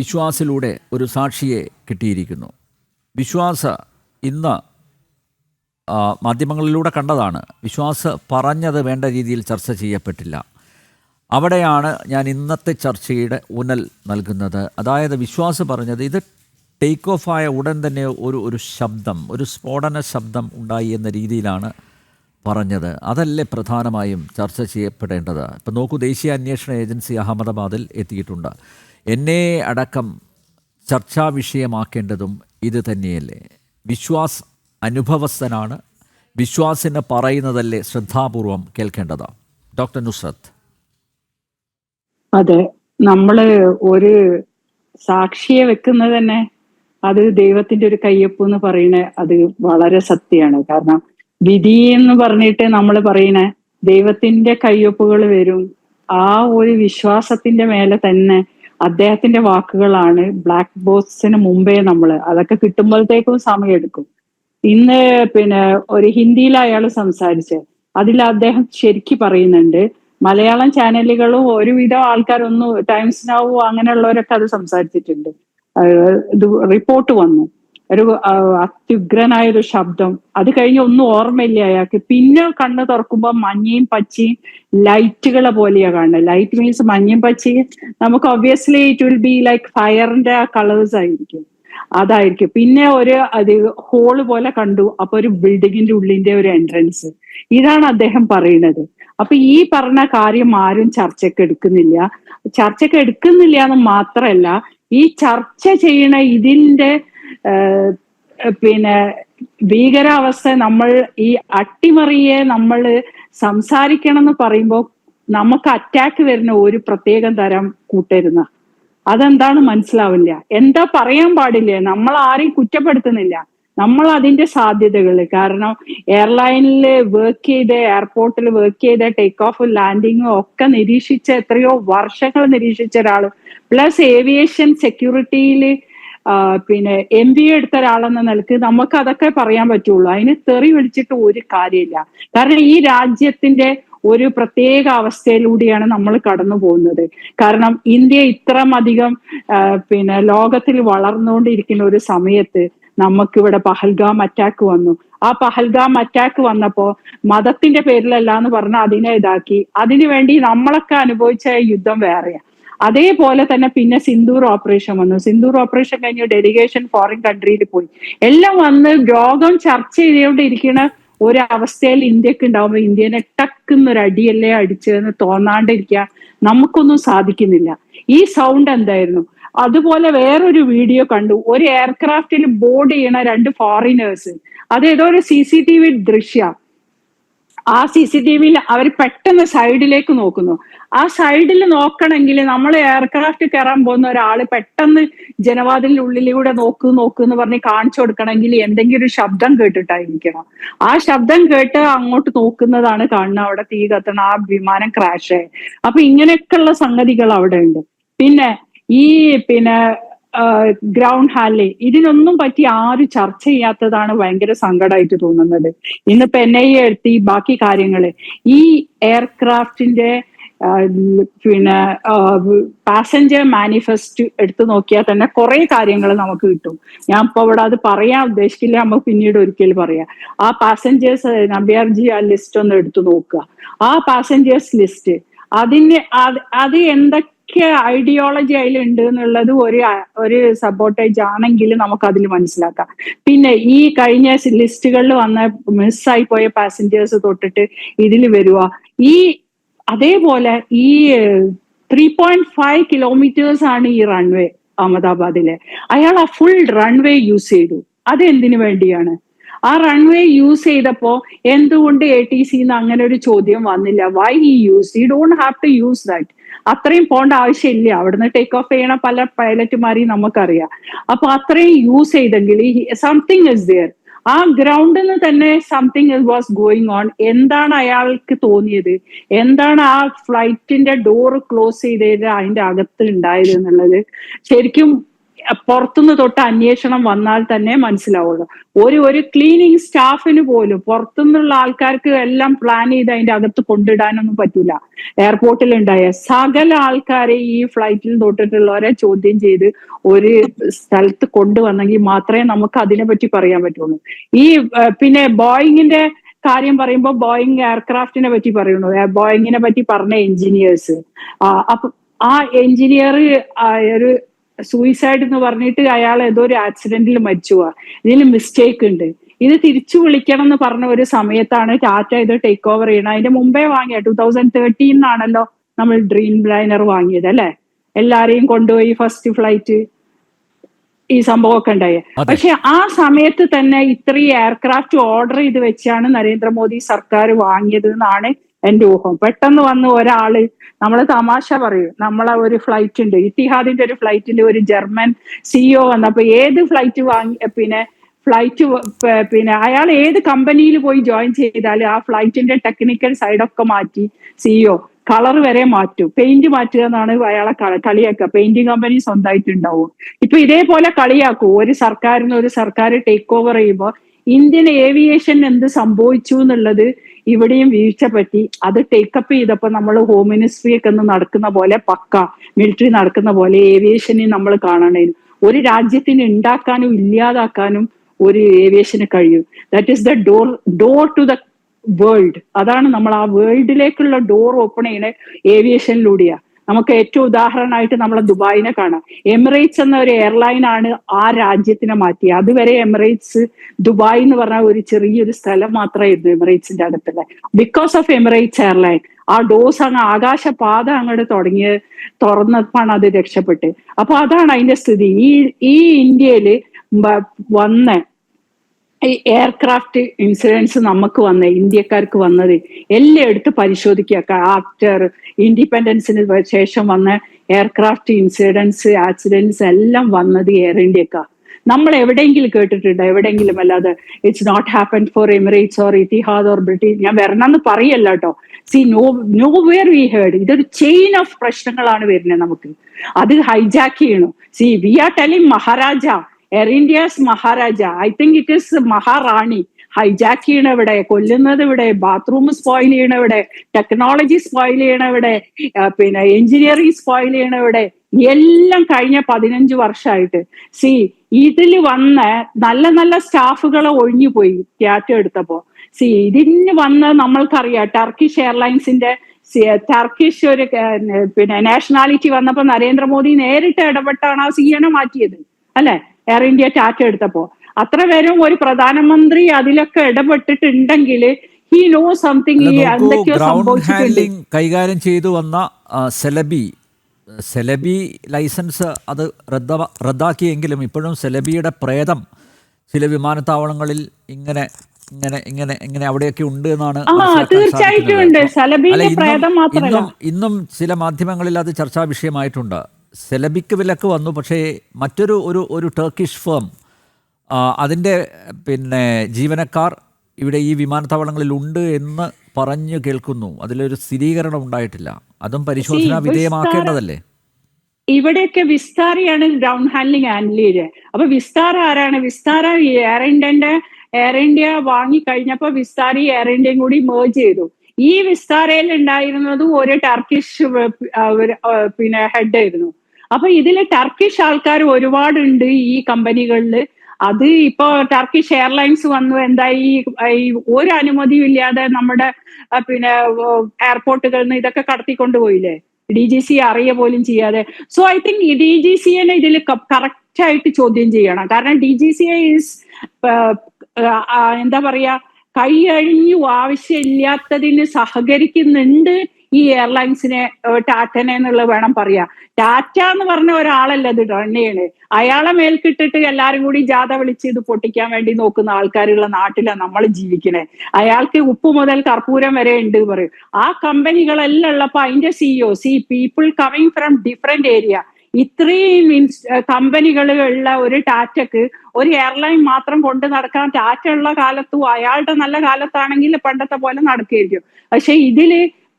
വിശ്വാസിലൂടെ ഒരു സാക്ഷിയെ കിട്ടിയിരിക്കുന്നു. വിശ്വാസ ഇന്ന് മാധ്യമങ്ങളിലൂടെ കണ്ടതാണ്. വിശ്വാസ പറഞ്ഞത് വേണ്ട രീതിയിൽ ചർച്ച ചെയ്യപ്പെട്ടില്ല. അവിടെയാണ് ഞാൻ ഇന്നത്തെ ചർച്ചയുടെ ഉനൽ നൽകുന്നത്. അതായത് വിശ്വാസ് പറഞ്ഞത് ഇത് ടേക്ക് ഓഫ് ആയ ഉടൻ തന്നെ ഒരു ഒരു ശബ്ദം ഒരു സ്ഫോടന ശബ്ദം ഉണ്ടായി എന്ന രീതിയിലാണ് പറഞ്ഞത്. അതല്ലേ പ്രധാനമായും ചർച്ച ചെയ്യപ്പെടേണ്ടത്? ഇപ്പം നോക്കൂ ദേശീയ അന്വേഷണ ഏജൻസി അഹമ്മദാബാദിൽ എത്തിയിട്ടുണ്ട്. എന്നെ അടക്കം ചർച്ചാ വിഷയമാക്കേണ്ടതും ഇത് തന്നെയല്ലേ? വിശ്വാസ് അനുഭവസ്ഥനാണ്. വിശ്വാസിന് പറയുന്നതല്ലേ ശ്രദ്ധാപൂർവം കേൾക്കേണ്ടത്. ഡോക്ടർ നുസ്രത്ത്. അതെ നമ്മൾ ഒരു സാക്ഷിയെ വെക്കുന്നത് തന്നെ അത് ദൈവത്തിന്റെ ഒരു കയ്യൊപ്പ് എന്ന് പറയണേ അത് വളരെ സത്യമാണ്. കാരണം വിധി എന്ന് പറഞ്ഞിട്ട് നമ്മൾ പറയണേ ദൈവത്തിന്റെ കയ്യൊപ്പുകൾ വരും. ആ ഒരു വിശ്വാസത്തിന്റെ മേലെ തന്നെ അദ്ദേഹത്തിന്റെ വാക്കുകളാണ് ബ്ലാക്ക് ബോക്സിന് മുമ്പേ നമ്മൾ അതൊക്കെ കിട്ടുമ്പോഴത്തേക്കും സമയമെടുക്കും ഇന്ന് പിന്നെ ഒരു ഹിന്ദിയിൽ അയാൾ സംസാരിച്ച് അതിൽ അദ്ദേഹം ശരിക്ക് പറയുന്നുണ്ട് മലയാളം ചാനലുകളും ഒരുവിധം ആൾക്കാരൊന്നും ടൈംസ് നൗ അങ്ങനെയുള്ളവരൊക്കെ അത് സംസാരിച്ചിട്ടുണ്ട്. ഇത് റിപ്പോർട്ട് വന്നു. ഒരു അത്യുഗ്രനായൊരു ശബ്ദം. അത് കഴിഞ്ഞ് ഒന്നും ഓർമ്മയില്ല അയാൾക്ക്. പിന്നെ കണ്ണ് തുറക്കുമ്പോൾ മഞ്ഞയും പച്ചയും ലൈറ്റുകളെ പോലെയാണ് കാണുന്നത്. ലൈറ്റ് മീൻസ് മഞ്ഞയും പച്ചയും. നമുക്ക് obviously it will be like ഫയറിന്റെ ആ കളേഴ്സ് ആയിരിക്കും. അതായിരിക്കും. പിന്നെ ഒരു അത് ഹോൾ പോലെ കണ്ടു. അപ്പൊ ഒരു ബിൽഡിങ്ങിന്റെ ഉള്ളിന്റെ ഒരു എൻട്രൻസ് ഇതാണ് അദ്ദേഹം പറയുന്നത്. അപ്പൊ ഈ പറഞ്ഞ കാര്യം ആരും ചർച്ചയ്ക്ക് എടുക്കുന്നില്ല. ചർച്ചയ്ക്ക് എടുക്കുന്നില്ല എന്ന് മാത്രമല്ല ഈ ചർച്ച ചെയ്യണ ഇതിന്റെ പിന്നെ ഭീകരാവസ്ഥ നമ്മൾ ഈ അട്ടിമറിയെ നമ്മൾ സംസാരിക്കണം എന്ന് പറയുമ്പോൾ നമുക്ക് അറ്റാക്ക് വരുന്ന ഒരു പ്രത്യേകം തരം കൂട്ടരുന്ന. അതെന്താണ് മനസ്സിലാവില്ല. എന്താ പറയാൻ പാടില്ല. നമ്മൾ ആരെയും കുറ്റപ്പെടുത്തുന്നില്ല. നമ്മൾ അതിന്റെ സാധ്യതകൾ. കാരണം എയർലൈനിൽ വർക്ക് ചെയ്ത് എയർപോർട്ടിൽ വർക്ക് ചെയ്ത ടേക്ക് ഓഫ് ലാൻഡിങ്ങും ഒക്കെ നിരീക്ഷിച്ച എത്രയോ വർഷങ്ങൾ നിരീക്ഷിച്ച ഒരാൾ. പ്ലസ് ഏവിയേഷൻ സെക്യൂരിറ്റിയിൽ പിന്നെ എം ബി എ എടുത്ത ഒരാളെന്ന നിലയ്ക്ക് നമുക്ക് അതൊക്കെ പറയാൻ പറ്റുള്ളൂ. അതിന് തെറി വിളിച്ചിട്ട് ഒരു കാര്യമില്ല. കാരണം ഈ രാജ്യത്തിന്റെ ഒരു പ്രത്യേക അവസ്ഥയിലൂടെയാണ് നമ്മൾ കടന്നു പോകുന്നത്. കാരണം ഇന്ത്യ ഇത്രമധികം പിന്നെ ലോകത്തിൽ വളർന്നുകൊണ്ടിരിക്കുന്ന ഒരു സമയത്ത് നമുക്കിവിടെ പഹൽഗാം അറ്റാക്ക് വന്നു. ആ പഹൽഗാം അറ്റാക്ക് വന്നപ്പോ മതത്തിന്റെ പേരിലല്ല എന്ന് പറഞ്ഞ അതിനെ ഇതാക്കി. അതിനുവേണ്ടി നമ്മളൊക്കെ അനുഭവിച്ച യുദ്ധം വേറെയാ. അതേപോലെ തന്നെ പിന്നെ സിന്ദൂർ ഓപ്പറേഷൻ വന്നു. സിന്ദൂർ ഓപ്പറേഷൻ കഴിഞ്ഞ് ഡെലിഗേഷൻ ഫോറിൻ കൺട്രിയിൽ പോയി. എല്ലാം വന്ന് രോഗം ചർച്ച ചെയ്തുകൊണ്ടിരിക്കുന്ന ഒരവസ്ഥയിൽ ഇന്ത്യയ്ക്ക് ഉണ്ടാവുമ്പോൾ ഇന്ത്യനെ ടക്കുന്നൊരു അടിയല്ലേ അടിച്ചതെന്ന് തോന്നാണ്ടിരിക്കുക നമുക്കൊന്നും സാധിക്കുന്നില്ല. ഈ സൗണ്ട് എന്തായിരുന്നു? അതുപോലെ വേറൊരു വീഡിയോ കണ്ടു. ഒരു എയർക്രാഫ്റ്റിൽ ബോർഡ് ചെയ്യണ രണ്ട് ഫോറിനേഴ്സ് അതേതോ ഒരു സി സി ടി വി ദൃശ്യ. ആ സി സി ടി വിയിൽ അവർ പെട്ടെന്ന് സൈഡിലേക്ക് നോക്കുന്നു. ആ സൈഡിൽ നോക്കണമെങ്കിൽ നമ്മൾ എയർക്രാഫ്റ്റ് കയറാൻ പോകുന്ന ഒരാൾ പെട്ടെന്ന് ജനവാതിലിന്റെ ഉള്ളിലൂടെ നോക്കൂ എന്ന് പറഞ്ഞ് കാണിച്ചു കൊടുക്കണമെങ്കിൽ എന്തെങ്കിലും ഒരു ശബ്ദം കേട്ടിട്ടായിരിക്കണം. ആ ശബ്ദം കേട്ട് അങ്ങോട്ട് നോക്കുന്നതാണ് കാണുന്നത്. അവിടെ തീ കത്തണം ആ വിമാനം ക്രാഷ് ആയി. അപ്പൊ ഇങ്ങനെയൊക്കെയുള്ള സംഗതികൾ അവിടെ ഉണ്ട് പിന്നെ ഈ പിന്നെ ഗ്രൗണ്ട് ഹാലി ഇതിനൊന്നും പറ്റി ആരും ചർച്ച ചെയ്യാത്തതാണ് ഭയങ്കര സങ്കടമായിട്ട് തോന്നുന്നത്. ഇന്നിപ്പോ എൻ ഐ എ എടുത്ത് ബാക്കി കാര്യങ്ങൾ. ഈ എയർക്രാഫ്റ്റിന്റെ പിന്നെ പാസഞ്ചർ മാനിഫെസ്റ്റ് എടുത്തു നോക്കിയാൽ തന്നെ കുറെ കാര്യങ്ങൾ നമുക്ക് കിട്ടും. ഞാൻ ഇപ്പൊ അവിടെ അത് പറയാൻ ഉദ്ദേശിക്കില്ല. നമുക്ക് പിന്നീട് ഒരിക്കൽ പറയാം. ആ പാസഞ്ചേഴ്സ് നമ്പ്യാർജി ആ ലിസ്റ്റ് ഒന്ന് എടുത്തു നോക്കുക. ആ പാസഞ്ചേഴ്സ് ലിസ്റ്റ് അതിന് അത് അത് എന്തൊക്കെ ഐഡിയോളജി അതിലുണ്ട് എന്നുള്ളത് ഒരു ഒരു സപ്പോർട്ടേജ് ആണെങ്കിൽ നമുക്ക് അതിൽ മനസ്സിലാക്കാം. പിന്നെ ഈ കഴിഞ്ഞ ലിസ്റ്റുകളിൽ വന്ന മിസ്സായി പോയ പാസഞ്ചേഴ്സ് തൊട്ടിട്ട് ഇതിൽ വരുക ഈ അതേപോലെ ഈ ത്രീ പോയിന്റ് ഫൈവ് കിലോമീറ്റേഴ്സ് ആണ് ഈ റൺവേ അഹമ്മദാബാദിലെ. അയാൾ ആ ഫുൾ റൺവേ യൂസ് ചെയ്തു. അത് എന്തിനു വേണ്ടിയാണ്? ആ റൺവേ യൂസ് ചെയ്തപ്പോ എന്തുകൊണ്ട് എ ടി സിന്ന് അങ്ങനെ ഒരു ചോദ്യം വന്നില്ല? വൈ ഈ use you don't have to use that അത്രയും പോകേണ്ട ആവശ്യമില്ല. അവിടുന്ന് ടേക്ക് ഓഫ് ചെയ്യണ പല പൈലറ്റുമാരെയും നമുക്കറിയാം. അപ്പൊ അത്രയും യൂസ് ചെയ്തെങ്കിൽ സംതിങ് ഇസ് ദിയർ ആ ഗ്രൗണ്ടിൽ നിന്ന് തന്നെ സംതിങ് വാസ് ഗോയിങ് ഓൺ എന്താണ് അയാൾക്ക് തോന്നിയത്? എന്താണ് ആ ഫ്ലൈറ്റിന്റെ ഡോർ ക്ലോസ് ചെയ്തത്? അതിന്റെ അകത്ത് ഉണ്ടായത് എന്നുള്ളത്. ശരിക്കും പുറത്തുനിന്ന് തൊട്ട് അന്വേഷണം വന്നാൽ തന്നെ മനസ്സിലാവുള്ളൂ. ഒരു ഒരു ക്ലീനിങ് സ്റ്റാഫിന് പോലും പുറത്തുനിന്നുള്ള ആൾക്കാർക്ക് എല്ലാം പ്ലാൻ ചെയ്ത് അതിന്റെ അകത്ത് കൊണ്ടിടാനൊന്നും പറ്റൂല. എയർപോർട്ടിൽ ഉണ്ടായ സകല ആൾക്കാരെ ഈ ഫ്ലൈറ്റിൽ തൊട്ടിട്ടുള്ളവരെ ചോദ്യം ചെയ്ത് ഒരു സ്ഥലത്ത് കൊണ്ടുവന്നെങ്കിൽ മാത്രമേ നമുക്ക് അതിനെ പറ്റി പറയാൻ പറ്റുള്ളൂ. ഈ പിന്നെ ബോയിങ്ങിന്റെ കാര്യം പറയുമ്പോൾ ബോയിങ് എയർക്രാഫ്റ്റിനെ പറ്റി പറയുന്നു. ബോയിങ്ങിനെ പറ്റി പറഞ്ഞ എഞ്ചിനീയേഴ്സ് അപ്പൊ ആ എഞ്ചിനീയർ ഒരു സൂയിസൈഡ് എന്ന് പറഞ്ഞിട്ട് അയാൾ ഏതോ ഒരു ആക്സിഡന്റിൽ മരിച്ചു പോവാ ഇതിൽ മിസ്റ്റേക്ക് ഉണ്ട്. ഇത് തിരിച്ചു വിളിക്കണം എന്ന് പറഞ്ഞ ഒരു സമയത്താണ് ടാറ്റ ഇത് ടേക്ക് ഓവർ ചെയ്യണം അതിന്റെ മുമ്പേ വാങ്ങിയ ടൂ തൗസൻഡ് തേർട്ടീനാണല്ലോ നമ്മൾ ഡ്രീം ലൈനർ വാങ്ങിയത് അല്ലെ? എല്ലാരെയും കൊണ്ടുപോയി ഫസ്റ്റ് ഫ്ലൈറ്റ് ഈ സംഭവമൊക്കെ ഉണ്ടായ. അതെ. പക്ഷെ ആ സമയത്ത് തന്നെ ഇത്രയും എയർക്രാഫ്റ്റ് ഓർഡർ ചെയ്ത് വെച്ചാണ് നരേന്ദ്രമോദി സർക്കാർ വാങ്ങിയത് എന്നാണ് എന്റെ ഊഹം പെട്ടെന്ന് വന്ന് ഒരാൾ നമ്മൾ തമാശ പറയും. നമ്മളെ ഒരു ഫ്ലൈറ്റ് ഉണ്ട്. ഇത്തിഹാദിന്റെ ഒരു ഫ്ലൈറ്റിന്റെ ഒരു ജർമ്മൻ സിഇഒ വന്നപ്പോ ഏത് ഫ്ലൈറ്റ് വാങ്ങി പിന്നെ ഫ്ലൈറ്റ് പിന്നെ അയാൾ ഏത് കമ്പനിയിൽ പോയി ജോയിൻ ചെയ്താലും ആ ഫ്ലൈറ്റിന്റെ ടെക്നിക്കൽ സൈഡൊക്കെ മാറ്റി സിഇഒ കളർ വരെ മാറ്റും. പെയിന്റ് മാറ്റുക എന്നാണ് അയാളെ കളിയാക്കുക. പെയിന്റിങ് കമ്പനി സ്വന്തമായിട്ട് ഉണ്ടാവും ഇപ്പൊ ഇതേപോലെ കളിയാക്കും. ഒരു സർക്കാരിന് ഒരു സർക്കാർ ടേക്ക് ഓവർ ചെയ്യുമ്പോൾ ഇന്ത്യൻ ഏവിയേഷൻ എന്ത് സംഭവിച്ചു എന്നുള്ളത് ഇവിടെയും വീഴ്ച പറ്റി. അത് ടേക്കപ്പ് ചെയ്തപ്പോൾ നമ്മൾ ഹോം മിനിസ്ട്രി ഒക്കെ നടക്കുന്ന പോലെ പക്ക. മിലിറ്ററി നടക്കുന്ന പോലെ ഏവിയേഷനെ നമ്മൾ കാണണേ ഒരു രാജ്യത്തിന് ഉണ്ടാക്കാനും ഇല്ലാതാക്കാനും ഒരു ഏവിയേഷന് കഴിയും. That is the door door to the world അതാണ് നമ്മൾ ആ വേൾഡിലേക്കുള്ള ഡോർ ഓപ്പൺ ചെയ്യുന്ന ഏവിയേഷനിലൂടെയാ നമുക്ക് ഏറ്റവും ഉദാഹരണമായിട്ട് നമ്മളെ ദുബായിനെ കാണാം. എമിറേറ്റ്സ് എന്ന ഒരു എയർലൈൻ ആണ് ആ രാജ്യത്തിനെ മാറ്റിയത് അതുവരെ എമിറേറ്റ്സ് ദുബായ് എന്ന് പറഞ്ഞ ഒരു ചെറിയൊരു സ്ഥലം മാത്രമായിരുന്നു എമിറേറ്റ്സിന്റെ അടുത്തുള്ള ബിക്കോസ് ഓഫ് എമിറേറ്റ്സ് എയർലൈൻ ആ ഡോസ് അങ്ങ് ആകാശപാത അങ്ങോട്ട് തുടങ്ങിയ തുറന്നപ്പാണ് അത് രക്ഷപ്പെട്ട്. അപ്പൊ അതാണ് അതിന്റെ സ്ഥിതി. ഈ ഈ ഇന്ത്യയിൽ വന്ന ഈ എയർക്രാഫ്റ്റ് ഇൻഷുറൻസ് നമുക്ക് വന്ന ഇന്ത്യക്കാർക്ക് വന്നത് എല്ലാം എടുത്ത് പരിശോധിക്കുക. ആഫ്റ്റർ ഇൻഡിപെൻഡൻസിന് ശേഷം വന്ന എയർക്രാഫ്റ്റ് ഇൻഷുറൻസ് ആക്സിഡൻസ് എല്ലാം വന്നത് എയർ ഇന്ത്യക്കാ. നമ്മൾ എവിടെയെങ്കിലും കേട്ടിട്ടുണ്ടോ? എവിടെയെങ്കിലും അല്ലാതെ it's not happen for Emirates or Etihad or British ഞാൻ വരണമെന്ന് പറയല്ല കേട്ടോ. See no no where we heard ഇതൊരു ചെയിൻ ഓഫ് പ്രശ്നങ്ങളാണ് വരുന്നത് നമുക്ക്. അത് ഹൈജാക്ക് ചെയ്യണം. See we are telling Maharaja Air India's Maharaja I think it is Maharani hijack ചെയ്യണവിടെ കൊല്ലുന്നത് ഇവിടെ ബാത്റൂം സ്പോയിൽ ചെയ്യണവിടെ ടെക്നോളജി സ്പോയിൽ ചെയ്യണവിടെ പിന്നെ എഞ്ചിനീയറിംഗ് സ്പോയിൽ ചെയ്യണവിടെ എല്ലാം കഴിഞ്ഞ പതിനഞ്ച് വർഷമായിട്ട്. സി ഇതിൽ വന്ന നല്ല നല്ല സ്റ്റാഫുകളെ ഒഴിഞ്ഞു പോയി ക്യാറ്റ് എടുത്തപ്പോ. സി ഇതിന് വന്ന് നമ്മൾക്കറിയാം ടർക്കിഷ് എയർലൈൻസിന്റെ സി- ടർക്കിഷ് ഒരു പിന്നെ നാഷണാലിറ്റി വന്നപ്പോ നരേന്ദ്രമോദി നേരിട്ട് ഇടപെട്ടാണ് ആ സിയനെ മാറ്റിയത്. അല്ലെ? എയർ ഇന്ത്യ ടാറ്റ എടുത്തപ്പോ. അത്ര പേരും ഒരു പ്രധാനമന്ത്രി അതിലൊക്കെ ഇടപെട്ടിട്ടുണ്ടെങ്കിൽ ഹി നോ സംതിങ് എന്തൊക്കെയോ സംഭവിച്ചിട്ടുണ്ട്. കൈകാര്യം ചെയ്തു വന്ന സെലബി സെലബി ലൈസൻസ് അത് റദ്ദ റദ്ദാക്കിയെങ്കിലും ഇപ്പോഴും സെലബിയുടെ പ്രേതം ചില വിമാനത്താവളങ്ങളിൽ ഇങ്ങനെ ഇങ്ങനെ ഇങ്ങനെ ഇങ്ങനെ അവിടെയൊക്കെ ഉണ്ട് എന്നാണ് തീർച്ചയായിട്ടും ഇന്നും ചില മാധ്യമങ്ങളിൽ അത് ചർച്ചാ വിഷയമായിട്ടുണ്ട് സെലബിക്ക് വിലക്ക് വന്നു പക്ഷേ മറ്റൊരു ഒരു ഒരു ടർക്കിഷ് ഫേം അതിന്റെ പിന്നെ ജീവനക്കാർ ഇവിടെ ഈ വിമാനത്താവളങ്ങളിൽ ഉണ്ട് എന്ന് പറഞ്ഞു കേൾക്കുന്നു. അതിലൊരു സ്ഥിരീകരണം ഉണ്ടായിട്ടില്ല. അതും പരിശോധന വിധേയമാക്കേണ്ടതല്ലേ? ഇവിടെയൊക്കെ വിസ്താരയാണ് ഗ്രൗണ്ട് ഹാൻഡ്ലിംഗ് ചെയ്തത്. അപ്പൊ വിസ്താര ആരാണ്? വിസ്താര ഈ എയർ ഇന്ത്യന്റെ എയർ ഇന്ത്യ വാങ്ങി കഴിഞ്ഞപ്പോ വിസ്താര എയർ ഇന്ത്യയും കൂടി മേജ് ചെയ്തു. ഈ വിസ്താരയിൽ ഉണ്ടായിരുന്നത് ഒരു ടർക്കിഷ് പിന്നെ ഹെഡ് ആയിരുന്നു. അപ്പൊ ഇതിൽ ടർക്കിഷ് ആൾക്കാർ ഒരുപാടുണ്ട് ഈ കമ്പനികളിൽ അത് ഇപ്പോ ടർക്കിഷ് എയർലൈൻസ് വന്നു. എന്തായി? ഈ ഒരു അനുമതിയും ഇല്ലാതെ നമ്മുടെ പിന്നെ എയർപോർട്ടുകളിൽ നിന്ന് ഇതൊക്കെ കടത്തിക്കൊണ്ടുപോയില്ലേ ഡി ജി സി അറിയ പോലും ചെയ്യാതെ. So I think D G സിനെ ഇതിൽ കറക്റ്റ് ആയിട്ട് ചോദ്യം ചെയ്യണം. കാരണം ഡി ജി സി ഈസ് എന്താ പറയാ? കൈ ആവശ്യമില്ലാത്തതിന് സഹകരിക്കുന്നുണ്ട് ഈ എയർലൈൻസിനെ ടാറ്റനെ എന്നുള്ളത് വേണം പറയാ ടാറ്റ എന്ന് പറഞ്ഞ ഒരാളല്ല ഇത് റൺ ചെയ്യണേ അയാളെ മേൽക്കിട്ടിട്ട് എല്ലാരും കൂടി ജാഥ വിളിച്ച് ഇത് പൊട്ടിക്കാൻ വേണ്ടി നോക്കുന്ന ആൾക്കാരുള്ള നാട്ടിലാണ് നമ്മൾ ജീവിക്കണേ. അയാൾക്ക് ഉപ്പ് മുതൽ കർപ്പൂരം വരെ ഉണ്ട് പറയും. ആ കമ്പനികളെല്ലാം ഉള്ളപ്പോ അതിന്റെ CEO see people coming from different area ഇത്രയും കമ്പനികൾ ഉള്ള ഒരു ടാറ്റക്ക് ഒരു എയർലൈൻ മാത്രം കൊണ്ട് നടക്കാൻ ടാറ്റ ഉള്ള കാലത്തും അയാളുടെ നല്ല കാലത്താണെങ്കിൽ പണ്ടത്തെ പോലെ നടക്കുകയായിരിക്കും പക്ഷെ ഇതിൽ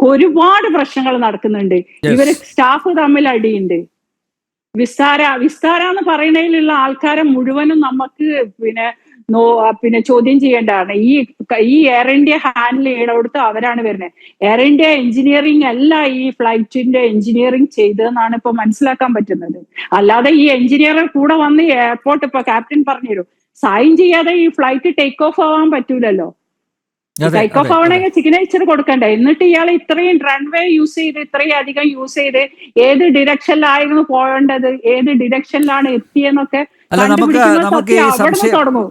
ഒരുപാട് പ്രശ്നങ്ങൾ നടക്കുന്നുണ്ട്. ഇവർ സ്റ്റാഫ് തമ്മിൽ അടിയുണ്ട്. വിസ്താര വിസ്താര എന്ന് പറയുന്നതിലുള്ള ആൾക്കാരെ മുഴുവനും നമുക്ക് പിന്നെ നോ പിന്നെ ചോദ്യം ചെയ്യേണ്ടതാണ്. ഈ ഈ എയർ ഇന്ത്യ ഹാൻഡിൽ ചെയ്യണവിടുത്ത് അവരാണ് വരുന്നത്. എയർ ഇന്ത്യ എഞ്ചിനീയറിംഗ് അല്ല ഈ ഫ്ലൈറ്റിന്റെ എഞ്ചിനീയറിംഗ് ചെയ്തതെന്നാണ് ഇപ്പൊ മനസ്സിലാക്കാൻ പറ്റുന്നത്. അല്ലാതെ ഈ എഞ്ചിനീയർ കൂടെ വന്ന് എയർപോർട്ട് ഇപ്പൊ ക്യാപ്റ്റൻ പറഞ്ഞു തരും സൈൻ ചെയ്യാതെ ഈ ഫ്ലൈറ്റ് ടേക്ക് ഓഫ് ആവാൻ പറ്റൂലല്ലോ. അതെ, ആവണമെങ്കിൽ സിഗ്നേച്ചർ കൊടുക്കണ്ടേ? എന്നിട്ട് ഇയാൾ ഇത്രയും റൺവേ യൂസ് ചെയ്ത് ഇത്രയും അധികം യൂസ് ചെയ്ത് ഏത് ഡിറക്ഷനിലായിരുന്നു പോകേണ്ടത്? ഏത് ഡിറക്ഷനിലാണ് എത്തിയെന്നൊക്കെ കണ്ടുപിടിക്കുന്നത് സംശയം- തുടങ്ങും.